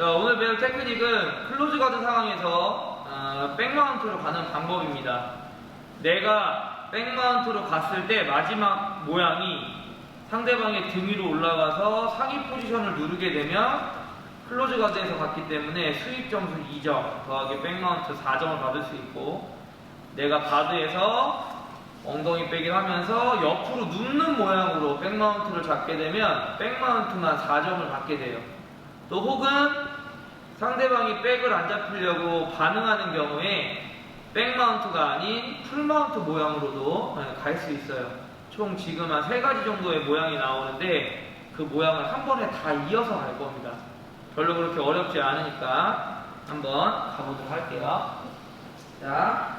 자, 오늘 배울 테크닉은 클로즈 가드 상황에서 어, 백마운트로 가는 방법입니다. 내가 백마운트로 갔을 때 마지막 모양이 상대방의 등 위로 올라가서 상위 포지션을 누르게 되면 클로즈 가드에서 갔기 때문에 수입 점수 2점 더하기 백마운트 4점을 받을 수 있고 내가 가드에서 엉덩이 빼기를 하면서 옆으로 눕는 모양으로 백마운트를 잡게 되면 백마운트만 4점을 받게 돼요. 또 혹은 상대방이 백을 안 잡히려고 반응하는 경우에 백마운트가 아닌 풀마운트 모양으로도 네, 갈수 있어요. 총 지금 한 세 가지 정도의 모양이 나오는데 그 모양을 한 번에 다 이어서 갈 겁니다. 별로 그렇게 어렵지 않으니까 한번 가보도록 할게요. 자,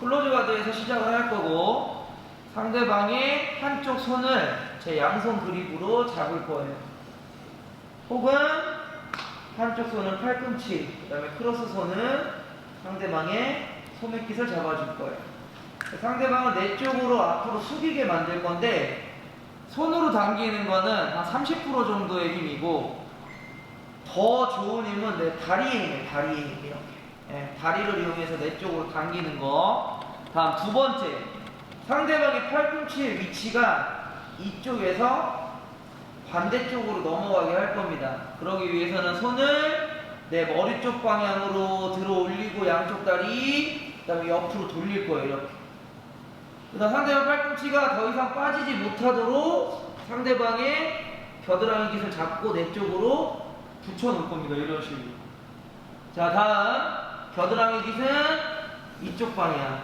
클로즈 가드에서 시작을 할 거고 상대방의 한쪽 손을 제 양손 그립으로 잡을 거예요. 혹은 한쪽 손은 팔꿈치, 그 다음에 크로스 손은 상대방의 소매깃을 잡아줄 거예요. 상대방을 내 쪽으로 앞으로 숙이게 만들 건데 손으로 당기는 거는 한 30% 정도의 힘이고 더 좋은 힘은 내 다리의 힘이에요. 다리의 힘 이렇게. 예, 다리를 이용해서 내 쪽으로 당기는 거. 다음 두 번째 상대방의 팔꿈치의 위치가 이쪽에서 반대쪽으로 넘어가게 할 겁니다. 그러기 위해서는 손을 내 머리 쪽 방향으로 들어 올리고 양쪽 다리 그다음에 옆으로 돌릴 거예요. 이렇게. 그다음 상대방 팔꿈치가 더 이상 빠지지 못하도록 상대방의 겨드랑이 깃을 잡고 내 쪽으로 붙여 놓을 겁니다. 이런 식으로. 자, 다음 겨드랑이 깃은 이쪽 방향.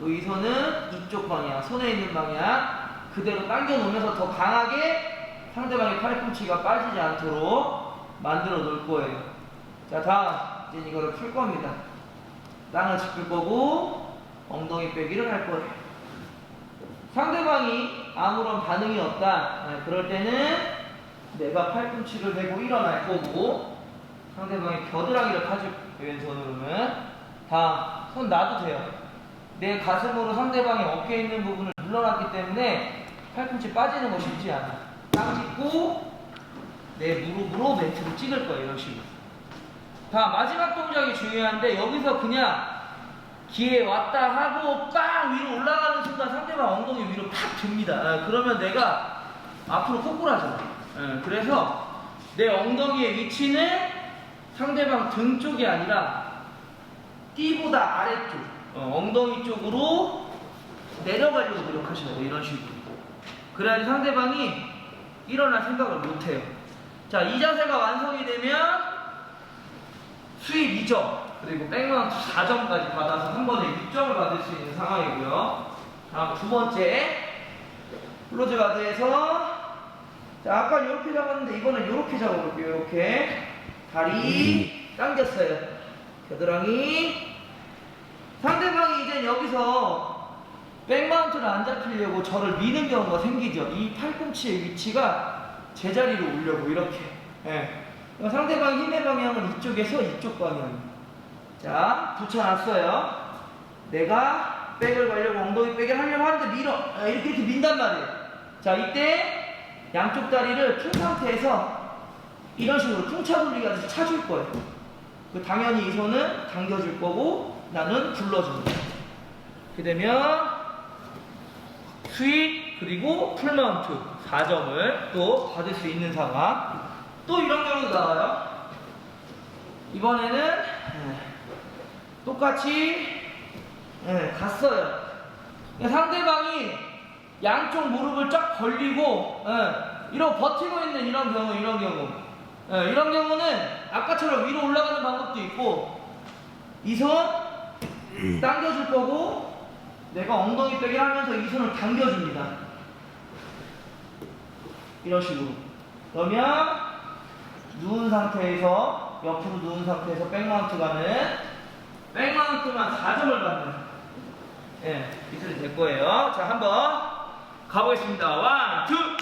또 이 손은 이쪽 방향. 손에 있는 방향. 그대로 당겨 놓으면서 더 강하게 상대방의 팔꿈치가 빠지지 않도록 만들어 놓을 거예요. 자, 다음 이제 이거를 풀 겁니다. 땅을 짚을 거고 엉덩이 빼기를 할 거예요. 상대방이 아무런 반응이 없다. 네, 그럴 때는 내가 팔꿈치를 대고 일어날 거고 상대방이 겨드랑이를 타줄 왼손으로는 다손 놔도 돼요. 내 가슴으로 상대방이 어깨에 있는 부분을 눌러놨기 때문에 팔꿈치 빠지는 거 쉽지 않아. 딱 짚고 내 무릎으로 멘트를 찍을 거예요. 이런 식으로. 다 마지막 동작이 중요한데 여기서 그냥 기회 왔다 하고 빵 위로 올라가는 순간 상대방 엉덩이 위로 팍 듭니다. 아, 그러면 내가 앞으로 꼬꾸라져요. 예, 그래서 내 엉덩이의 위치는 상대방 등 쪽이 아니라 띠보다 아래쪽, 어, 엉덩이 쪽으로 내려가려고 노력하셔야 돼요. 이런 식으로. 그래야지 상대방이 일어날 생각을 못해요. 자, 이 자세가 완성이 되면 수입 2점 그리고 백마운트 4점까지 받아서 한 번에 6점을 받을 수 있는 상황이고요. 다음 두 번째 클로즈 가드에서 자 아까 이렇게 잡았는데 이번엔 이렇게 잡아볼게요. 이렇게 다리 당겼어요. 겨드랑이 상대방이 이제 여기서 백마운트를 안 잡히려고 저를 미는 경우가 생기죠. 이 팔꿈치의 위치가 제자리로 오려고 이렇게. 예. 상대방 힘의 방향은 이쪽에서 이쪽 방향. 자, 붙여놨어요. 내가 백을 가려고 엉덩이 백을 하려고 하는데 밀어. 아, 이렇게 이렇게 민단 말이에요. 자, 이때 양쪽 다리를 핀 상태에서 이런 식으로 풍차 돌리기 하듯이 차줄 거예요. 그 당연히 이 손은 당겨줄 거고 나는 불러줍니다. 이렇게 되면 스윗 그리고 풀마운트 4점을 또 받을 수 있는 상황. 또 이런 경우도 나와요. 이번에는 예, 똑같이 예, 갔어요. 그러니까 상대방이 양쪽 무릎을 쫙 벌리고 예, 이러고 버티고 있는 이런 경우, 이런 경우. 예, 이런 경우는 아까처럼 위로 올라가는 방법도 있고 이 손 당겨줄 거고 내가 엉덩이 빼기 하면서 이 손을 당겨줍니다. 이런 식으로. 그러면 누운 상태에서 옆으로 누운 상태에서 백마운트 가는 백마운트만 4점을 받는 예, 기술이 될 거예요. 자, 한번 가보겠습니다. 원, 투,